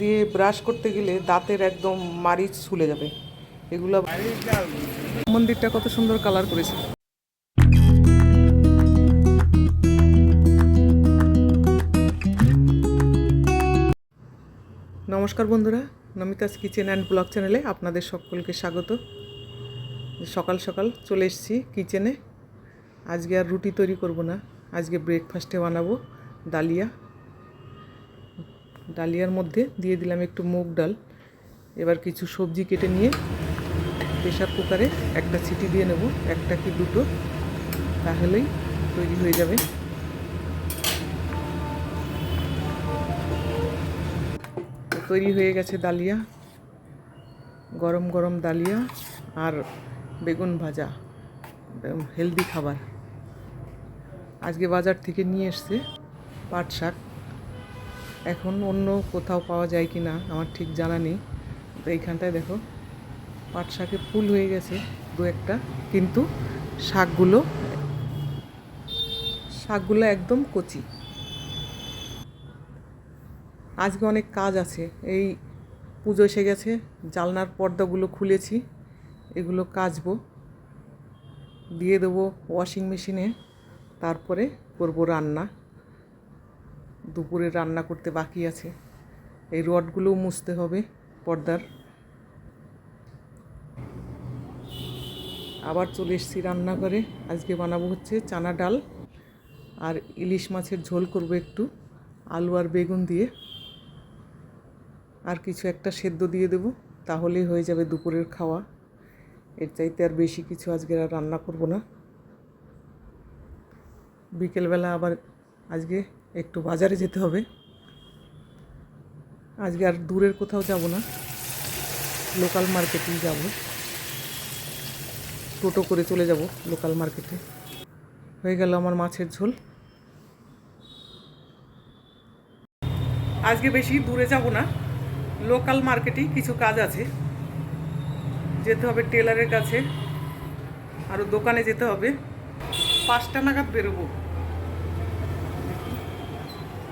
দিয়ে ব্রাশ করতে গেলে দাঁতের একদম মারিচ ছুলে যাবে। এগুলো মন্দিরটা কত সুন্দর কালার করেছে। নমস্কার বন্ধুরা, নমিতাস কিচেন অ্যান্ড ব্লগ চ্যানেলে আপনাদের সকলকে স্বাগত। সকাল সকাল চলে এসেছি কিচেনে আজকে আর রুটি তৈরি করব না, আজকে ব্রেকফাস্টে বানাবো, ডালিয়া। ডালিয়ার মধ্যে দিয়ে দিলাম একটু মুগ ডাল। এবার কিছু সবজি কেটে নিয়ে প্রেশার কুকারে একটা সিটি দিয়ে নেব, একটা কি দুটো, তাহলেই তৈরি হয়ে যাবে। তৈরি হয়ে গেছে ডালিয়া, গরম গরম ডালিয়া আর বেগুন ভাজা হেলদি খাবার। আজকে বাজার থেকে নিয়ে এসছে পাট শাক। এখন অন্য কোথাও পাওয়া যায় কি না আমার ঠিক জানা নেই। তো এইখানটায় দেখো, পাট শাকে ফুল হয়ে গেছে দু একটা, কিন্তু শাকগুলো শাকগুলো একদম কচি। আজকে অনেক কাজ আছে। এই পুজো এসে গেছে, জালনার পর্দাগুলো খুলেছি, এগুলো কাচবো, দিয়ে দেবো ওয়াশিং মেশিনে তারপরে করব রান্না। দুপুরে রান্না করতে বাকি আছে। এই রডগুলোও মুছতে হবে পর্দার। আবার চলে এসেছি রান্নাঘরে। আজকে বানাবো হচ্ছে চানা ডাল আর ইলিশ মাছের ঝোল করব একটু, আলু আর বেগুন দিয়ে। আর কিছু একটা সেদ্ধ দিয়ে দেবো, তাহলেই হয়ে যাবে দুপুরের খাওয়া। এর চাইতে আর বেশি কিছু আজকে আর রান্না করব না। বিকেলবেলা আবার আজকে একটু বাজারে যেতে হবে। আজকে আর দূরের কোথাও যাব না। লোকাল মার্কেটেই যাব। টোটো করে চলে যাব লোকাল মার্কেটে হয়ে গেল আমার মাছের ঝোল। আজকে বেশি দূরে যাব না। লোকাল মার্কেটেই কিছু কাজ আছে। যেতে হবে টেলারের কাছে। আরও দোকানে যেতে হবে। পাঁচটা নাগাদ বেরোবো।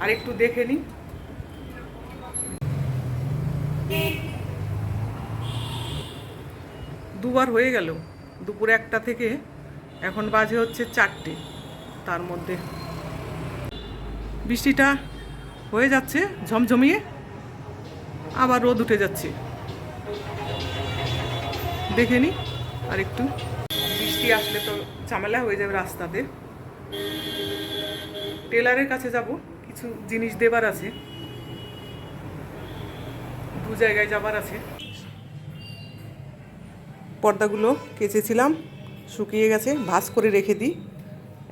আর একটু দেখে নিই। দুবার হয়ে গেল। দুপুর একটা থেকে এখন বাজে হচ্ছে চারটে। তার মধ্যে বৃষ্টিটা হয়ে যাচ্ছে, ঝমঝমিয়ে। আবার রোদ উঠে যাচ্ছে। দেখে নি আর একটু বৃষ্টি আসলে তো ঝামেলা হয়ে যাবে রাস্তাতে। টেলারের কাছে যাব। কিছু জিনিস দেবার আছে। দু জায়গায় যাবার আছে। পর্দাগুলো কেচেছিলাম, শুকিয়ে গেছে, ভাঁজ করে রেখে দিই।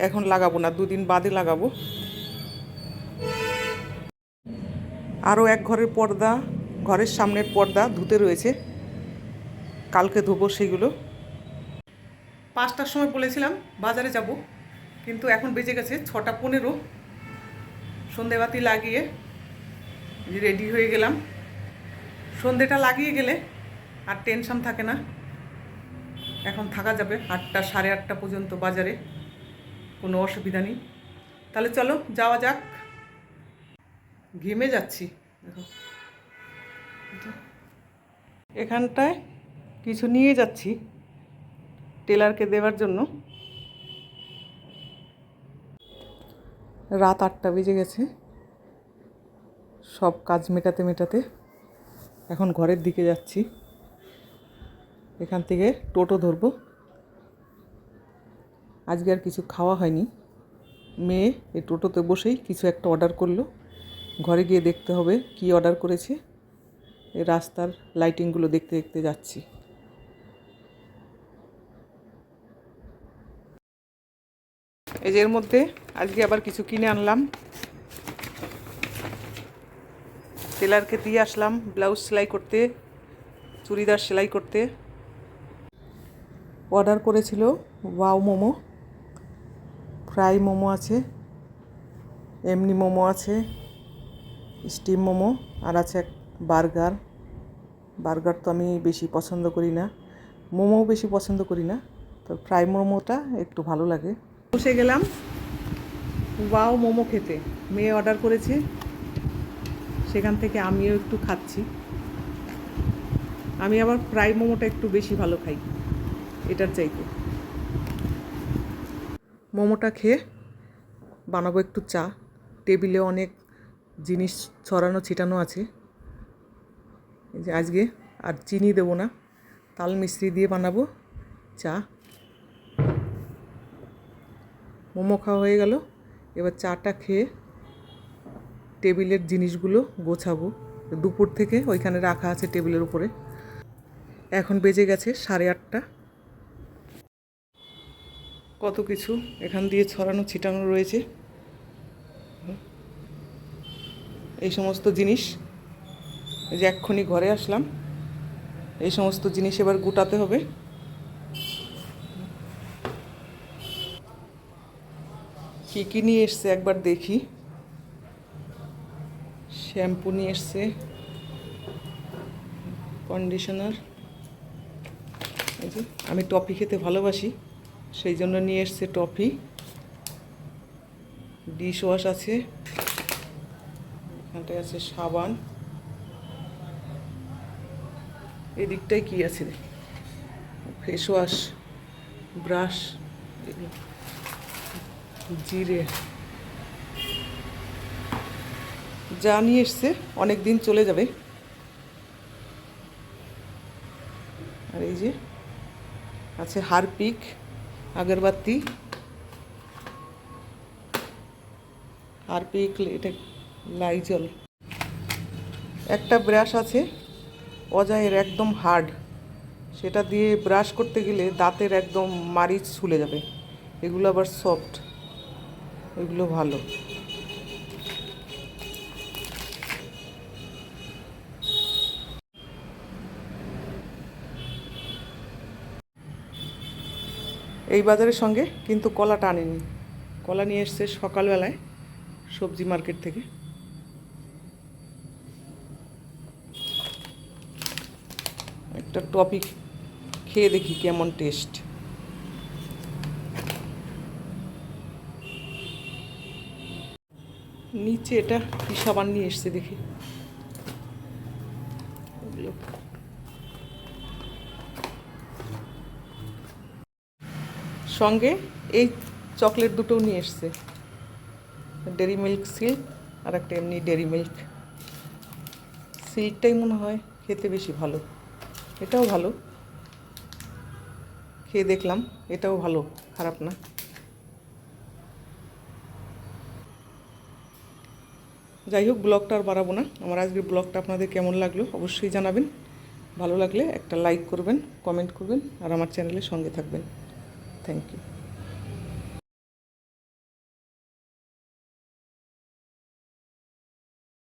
এখন লাগাবো না, দুদিন বাদে লাগাবো। আরও এক ঘরের পর্দা, ঘরের সামনের পর্দা ধুতে রয়েছে। কালকে ধোবো সেগুলো। পাঁচটার সময় বলেছিলাম, বাজারে যাব, কিন্তু এখন বেজে গেছে ছটা পনেরো। সন্ধেবাতি লাগিয়ে রেডি হয়ে গেলাম। সন্ধেটা লাগিয়ে গেলে আর টেনশন থাকে না। এখন থাকা যাবে আটটা সাড়ে আটটা পর্যন্ত বাজারে, কোনো অসুবিধা নেই। তাহলে চলো যাওয়া যাক। ঘেমে যাচ্ছি। দেখো। এখানটায় কিছু নিয়ে যাচ্ছি টেলারকে দেওয়ার জন্য। রাত আটটা বেজে গেছে। সব কাজ মেটাতে মেটাতে এখন ঘরের দিকে যাচ্ছি। এখান থেকে টোটো ধরবো। আজকে আর কিছু খাওয়া হয়নি। মেয়ে এই টোটোতে বসেই কিছু একটা অর্ডার করল। ঘরে গিয়ে দেখতে হবে কি অর্ডার করেছে। রাস্তার লাইটিংগুলো দেখতে দেখতে যাচ্ছি। এই যে এর মধ্যে আজকে আবার কিছু কিনে আনলাম। টেলারকে দিয়ে আসলাম ব্লাউজ সেলাই করতে, চুড়িদার সেলাই করতে। অর্ডার করেছিল ওয়াও মোমো, ফ্রাই মোমো আছে, এমনি মোমো আছে, স্টিম মোমো, আর আছে এক বার্গার। বার্গার তো আমি বেশি পছন্দ করি না, মোমোও বেশি পছন্দ করি না, তো ফ্রাই মোমোটা একটু ভালো লাগে। বসে গেলাম। ওয়াও, মোমো খেতে। মেয়ে অর্ডার করেছে। সেখান থেকে আমিও একটু খাচ্ছি। আমি আবার ফ্রাই মোমোটা একটু বেশি ভালো খাই, এটার চাইতে। মোমোটা খেয়ে বানাবো একটু চা। টেবিলে অনেক জিনিস ছড়ানো, ছিটানো আছে। আজকে আর চিনি দেবো না, তাল মিশ্রি দিয়ে বানাবো চা। মোমো খাওয়া হয়ে গেল। এবার চাটা খেয়ে টেবিলের জিনিসগুলো গোছাবো। দুপুর থেকে ওইখানে রাখা আছে টেবিলের উপরে। এখন বেজে গেছে সাড়ে আটটা। কত কিছু এখান দিয়ে ছড়ানো ছিটানো রয়েছে। এই সমস্ত জিনিস যে এক্ষুনি ঘরে আসলাম। এই সমস্ত জিনিস এবার গুটাতে হবে। কী কী নিয়ে এসছে একবার দেখি। শ্যাম্পু নিয়ে এসছে কন্ডিশনার আমি টফি খেতে ভালোবাসি, সেই জন্য নিয়ে এসছে টফি। ডিশ ওয়াশ আছে, এখানটায় আছে সাবান। এদিকটায় কি আছে? ফেস ওয়াশ, ব্রাশ জিরে। যা নিয়ে এসছে, অনেক দিন চলে যাবে। আর এই যে আছে হারপিক, আগরবাতি। হারপিক, এটা লাইজল একটা ব্রাশ আছে, অজায়ের একদম হার্ড। সেটা দিয়ে ব্রাশ করতে গেলে দাঁতের একদম মারিচ ছুলে যাবে। এগুলো আবার সফট। এগুলো ভালো। এই বাজারের সঙ্গে কিন্তু কলাটা আনেনি। কলা নিয়ে এসছে সকালবেলায় সবজি মার্কেট থেকে। একটা টপিক খেয়ে দেখি কেমন টেস্ট। নিচে এটা কি সাবান নিয়ে এসছে দেখি। সঙ্গে এই চকলেট দুটোও নিয়ে এসছে। ডেরি মিল্ক সিল্ক আর একটা এমনি ডেরি মিল্ক। সিল্কটাই মনে হয় খেতে বেশি ভালো। এটাও ভালো। খেয়ে দেখলাম, এটাও ভালো, খারাপ না। যাই হোক ব্লগটা আর বাড়াবো না। আমার আজকের ব্লগটা আপনাদের কেমন লাগল অবশ্যই জানাবেন। ভালো লাগলে একটা লাইক করবেন কমেন্ট করবেন, আর আমার চ্যানেলের সঙ্গে থাকবেন। Thank you